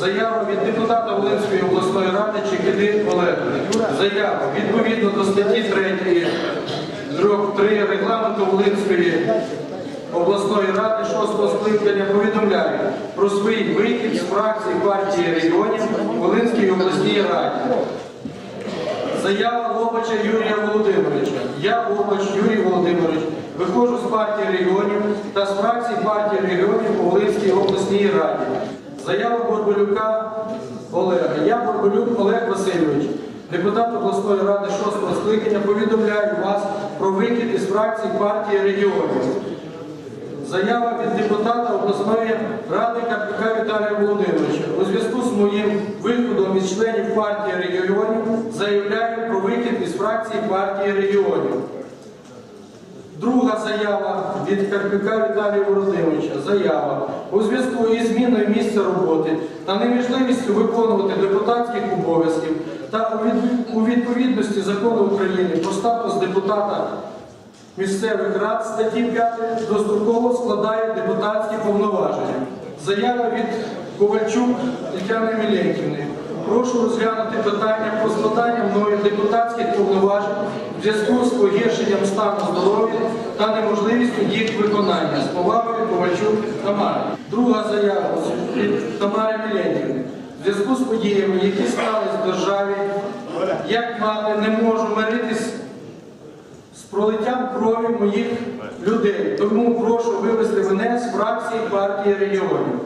Заява від депутата Волинської обласної ради Чекіди Олега. Заява відповідно до статті 3 3 регламенту Волинської обласної ради 6 скликання повідомляє про свій вихід з фракції партії регіонів Волинській обласній раді. Заява Лобача Юрія Володимировича. Я Лобач Юрій Володимирович виходжу з партії регіонів та з фракції партії регіонів у Волинській обласній раді. Заява Борбелюка Олега. Я Борбелюк Олег Васильович, депутат обласної ради 6 скликання, повідомляю вас про вихід із фракції партії регіонів. Заява від депутата обласної ради Карпюка Віталія Володимировича. У зв'язку з моїм виходом із членів партії регіонів заявляю про вихід із фракції партії регіонів. Друга заява від Карпюка Віталія Володимировича. Заява. У зв'язку із зміною місця роботи та неможливістю виконувати депутатських обов'язків та у відповідності закону України про статус депутата місцевих рад статті 5 достроково складає депутатські повноваження. Заява від Ковальчук Тетяни Міленківни. Прошу розглянути питання про складання мною депутатських повноважень в зв'язку з погіршенням стану здоров'я та неможливістю їх виконання. З повагою Ковальчук Тамара. Друга заява від Тамари Міленківни. В зв'язку з подіями, які стались в державі, як мати не можу миритись з пролиттям крові моїх людей. Тому прошу вивести мене з фракції партії регіонів.